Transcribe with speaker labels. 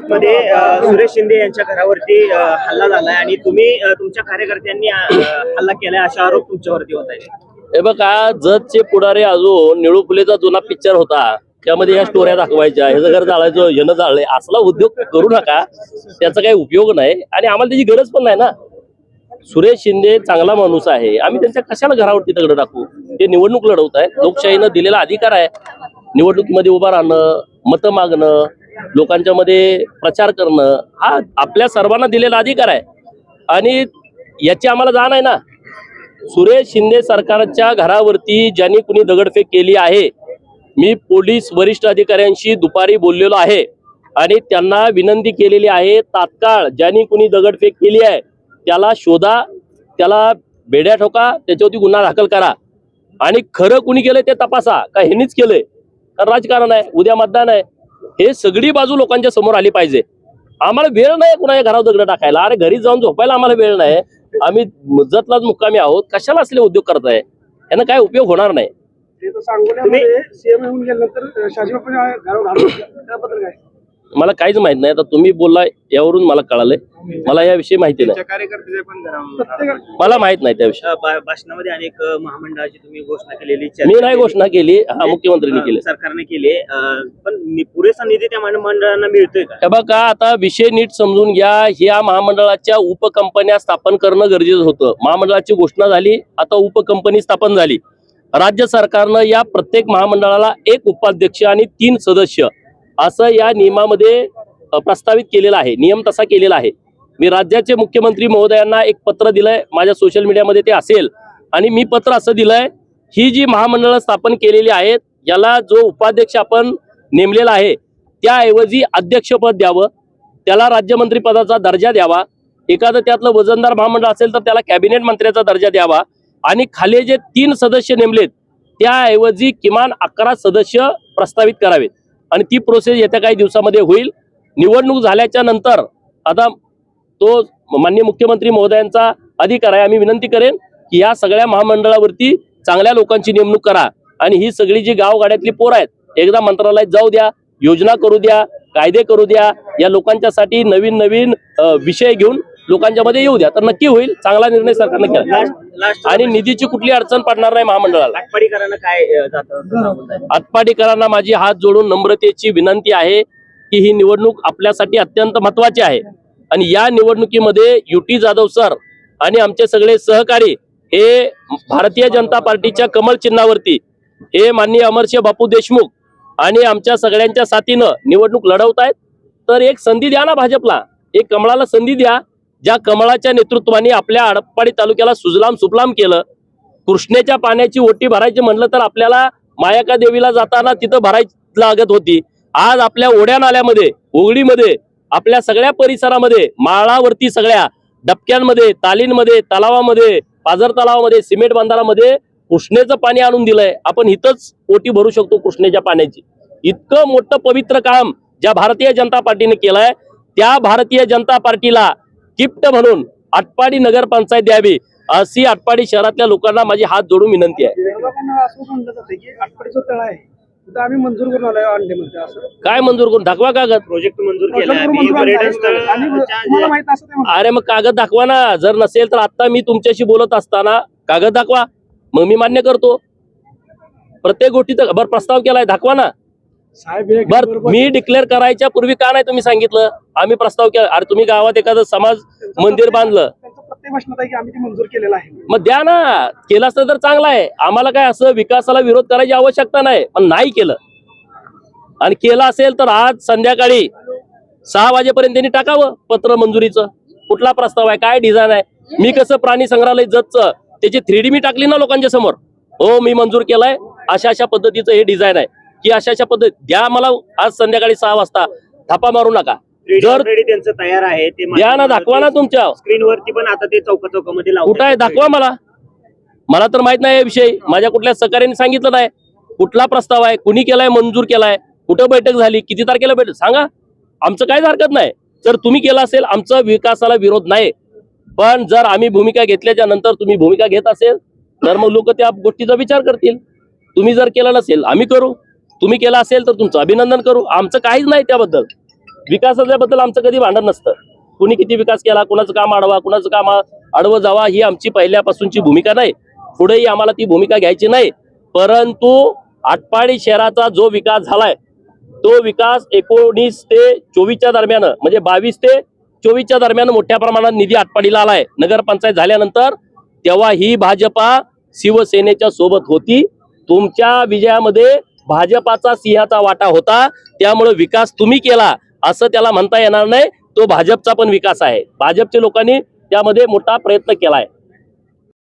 Speaker 1: मध्ये सुरेश शिंदे यांच्या घरावरती हल्ला झालाय आणि तुम्ही तुमच्या कार्यकर्त्यांनी हल्ला केलाय असा आरोप तुमच्यावरती होत आहे.
Speaker 2: हे बघा जतचे पुढारे अजून निळू फुलेचा जुना पिक्चर होता. त्यामध्ये या स्टोऱ्या दाखवायच्या. ह्याचं घर जाळायचं ह्यानं जाळलंय. असला उद्योग करू नका. त्याचा काही उपयोग नाही. आणि आम्हाला त्याची गरज पण नाही ना. सुरेश शिंदे चांगला माणूस आहे. आम्ही त्यांच्या कशाला घरावरती दगड टाकू? ते निवडणूक लढवत आहे लोकशाहीनं दिलेला अधिकार आहे. निवडणुकीमध्ये उभा राहणं मतं मागणं लोकांच्या मध्ये प्रचार करणं हा आपल्या सर्वांना दिलेला अधिकार आहे. आणि याची आम्हाला जाण आहे ना. सुरेश शिंदे सरकारच्या घरावरती ज्यांनी कुणी दगडफेक केली आहे मी पोलीस वरिष्ठ अधिकाऱ्यांशी दुपारी बोललेलो आहे. आणि त्यांना विनंती केलेली आहे तात्काळ ज्यांनी कुणी दगडफेक केली आहे त्याला शोधा त्याला बेड्या ठोका त्याच्यावरती गुन्हा दाखल करा. आणि खरं कुणी केलंय ते तपासा का ह्यांनीच केलंय? कारण राजकारण आहे उद्या मतदान आहे. हे सगळी बाजू लोकांच्या समोर आली पाहिजे. आम्हाला वेळ नाही कुणाच्या घरावर दगड टाकायला. अरे घरी जाऊन झोपायला आम्हाला वेळ नाही. आम्ही जतलाच मुक्कामी आहोत. कशाला असले उद्योग करताय? यानं काय उपयोग होणार नाही.
Speaker 3: ते तर सांगोल्यामध्ये सीएम येऊन गेल्यानंतर त्याबद्दल काय?
Speaker 2: मला काहीच माहीत नाही. आता तुम्ही बोललाय यावरून मला कळालंय. मला याविषयी माहिती नाही.
Speaker 1: कार्यकर्ते
Speaker 2: मला माहीत नाही त्याविषयी.
Speaker 1: भाषणामध्ये अनेक महामंडळाची तुम्ही घोषणा केलेली
Speaker 2: मी नाही
Speaker 1: केली.
Speaker 2: घोषणा केली हा मुख्यमंत्र्यांनी
Speaker 1: अ,
Speaker 2: केली.
Speaker 1: सरकारने केली. पण पुरेसा निधी त्या महामंडळांना मिळतोय का?
Speaker 2: हे बघा आता विषय नीट समजून घ्या. ह्या महामंडळाच्या उपकंपन्या स्थापन करणं गरजेचं होतं. महामंडळाची घोषणा झाली आता उपकंपनी स्थापन झाली. राज्य सरकारनं या प्रत्येक महामंडळाला एक उपाध्यक्ष आणि तीन सदस्य. असं या नियमामध्ये प्रस्तावित केलेलं आहे. नियम तसा केलेला आहे. मी राज्याचे मुख्यमंत्री महोदयांना एक पत्र दिलंय. माझ्या सोशल मीडियामध्ये ते असेल. आणि मी पत्र असं दिलंय ही जी महामंडळं स्थापन केलेली आहेत याला जो उपाध्यक्ष आपण नेमलेला आहे त्याऐवजी अध्यक्षपद द्यावं. त्याला राज्यमंत्री पदाचा दर्जा द्यावा. एखादं त्यातलं वजनदार महामंडळ असेल तर त्याला कॅबिनेट मंत्र्याचा दर्जा द्यावा. आणि खाली जे तीन सदस्य नेमलेत त्याऐवजी किमान अकरा सदस्य प्रस्तावित करावेत. आणि ती प्रोसेस येत्या काही दिवसामध्ये होईल. निवडणूक झाल्याच्यानंतर आता तो माननीय मुख्यमंत्री महोदयांचा अधिकार आहे. आम्ही विनंती करेन की या सगळ्या महामंडळावरती चांगल्या लोकांची नेमणूक करा. आणि ही सगळी जी गावगाड्यातली पोरं आहेत एकदा मंत्रालयात जाऊ द्या योजना करू द्या कायदे करू द्या. या लोकांच्यासाठी नवीन नवीन विषय घेऊन लोकांच्या मध्ये येऊ द्या. तर नक्की होईल. चांगला निर्णय सरकारने केला. आणि निधीची कुठली अडचण पडणार नाही महामंडळाला.
Speaker 1: आटपाडीकरांना काय
Speaker 2: आटपाडीकरांना माझी हात जोडून नम्रतेची विनंती आहे की ही निवडणूक आपल्यासाठी अत्यंत महत्वाची आहे. आणि या निवडणुकीमध्ये युटी जाधव सर आणि आमचे सगळे सहकारी हे भारतीय जनता पार्टीच्या कमल चिन्हावरती हे माननीय अमरशे बापू देशमुख आणि आमच्या सगळ्यांच्या साथीनं निवडणूक लढवत आहेत तर एक संधी द्या ना भाजपला. एक कमळाला संधी द्या. ज्या कमळाच्या नेतृत्वाने आपल्या आडपाडी तालुक्याला सुजलाम सुफलाम केलं कृष्णेच्या पाण्याची ओटी भरायची म्हणलं तर आपल्याला मायाका देवीला जाताना तिथं भरायची लागत होती. आज आपल्या ओढ्या नाल्यामध्ये ओगडीमध्ये आपल्या सगळ्या परिसरामध्ये माळावरती सगळ्या डबक्यांमध्ये तालींमध्ये तलावामध्ये पाझर तलावामध्ये सिमेंट बांधारामध्ये कृष्णेचं पाणी आणून दिलंय. आपण इथंच ओटी भरू शकतो कृष्णेच्या पाण्याची. इतकं मोठं पवित्र काम ज्या भारतीय जनता पार्टीने केलंय त्या भारतीय जनता पार्टीला गिफ्ट म्हणून आटपाडी नगरपंचायत द्यावी अशी आटपाडी शहरातल्या लोकांना माझी हात जोडून विनंती आहे.
Speaker 3: विरोधकांना असं म्हणलं जातं की आठवडीचं तळ आहे. तिथं आम्ही मंजूर करून आलोय अंडेमध्ये असं.
Speaker 2: काय मंजूर करून? दाखवा कागद.
Speaker 1: प्रोजेक्ट मंजूर केला
Speaker 3: प्रकल्प
Speaker 1: आम्ही
Speaker 3: मंजूर
Speaker 1: पर्यटन
Speaker 3: आहे.
Speaker 1: स्थळ
Speaker 3: आणि तुम्हाला माहीत असं ते म्हणतात.
Speaker 2: अरे मग कागद दाखवा ना. जर नसेल तर आता मी तुमच्याशी बोलत असताना कागद दाखवा. मग मी मान्य करतो. प्रत्येक गोष्टीचा बर प्रस्ताव केलाय. दाखवा ना. बर मी डिक्लेअर करायच्या पूर्वी का नाही तुम्ही सांगितलं? आम्ही प्रस्ताव केला. अरे तुम्ही गावात एखादं समाज मंदिर बांधलं.
Speaker 3: मंजूर केलेलं आहे.
Speaker 2: मग द्या ना. केलं असतं तर चांगलं आहे. आम्हाला काय असं विकासाला विरोध करायची आवश्यकता नाही. पण नाही केलं. आणि केलं असेल तर आज संध्याकाळी सहा वाजेपर्यंत त्यांनी टाकावं पत्र मंजुरीचं. कुठला प्रस्ताव आहे? काय डिझाईन आहे? मी कसं प्राणी संग्रहालय जतचं? त्याची थ्री डी मी टाकली ना लोकांच्या समोर. हो मी मंजूर केलाय. अशा अशा पद्धतीचं हे डिझाईन आहे. की अशा अशा पद्धत द्या मला आज संध्याकाळी सहा वाजता. थापा मारू नका. जर
Speaker 1: त्यांचं तयार आहे ते
Speaker 2: द्या ना दाखवा ना तुमच्या.
Speaker 1: स्क्रीन वरती पण आता ते चौका चौकामध्ये
Speaker 2: कुठं आहे? दाखवा मला. मला तर माहीत नाही याविषयी. माझ्या कुठल्या सहकार्याने सांगितलं नाही. कुठला प्रस्ताव आहे? कुणी केलाय? मंजूर केलाय? कुठं बैठक झाली? किती तारखेला बैठक? सांगा. आमचं काहीच हरकत नाही. जर तुम्ही केलं असेल आमचं विकासाला विरोध नाही. पण जर आम्ही भूमिका घेतल्याच्या नंतर तुम्ही भूमिका घेत असेल तर मग लोक त्या गोष्टीचा विचार करतील. तुम्ही जर केलं नसेल आम्ही करू. तुम्ही केला असेल तर तुमचं अभिनंदन करू. आमचं काहीच नाही त्याबद्दल. विकासाच्याबद्दल आमचं कधी भांडण नसतं. कुणी किती विकास केला कुणाचं काम आडवा कुणाचं काम आडवं जावा ही आमची पहिल्यापासूनची भूमिका नाही. पुढेही आम्हाला ती भूमिका घ्यायची नाही. परंतु आटपाडी शहराचा जो विकास झालाय तो विकास एकोणीस ते चोवीसच्या दरम्यान म्हणजे बावीस ते चोवीसच्या दरम्यान मोठ्या प्रमाणात निधी आटपाडीला आलाय. नगरपंचायत झाल्यानंतर तेव्हा ही भाजपा शिवसेनेच्या सोबत होती. तुमच्या विजयामध्ये भाजपाचा सिंहाचा वाटा होता. त्यामुळे विकास तुम्ही केला असं त्याला म्हणता येणार नाही. तो भाजपचा पण विकास आहे. भाजपच्या लोकांनी त्यामध्ये मोठा प्रयत्न केला आहे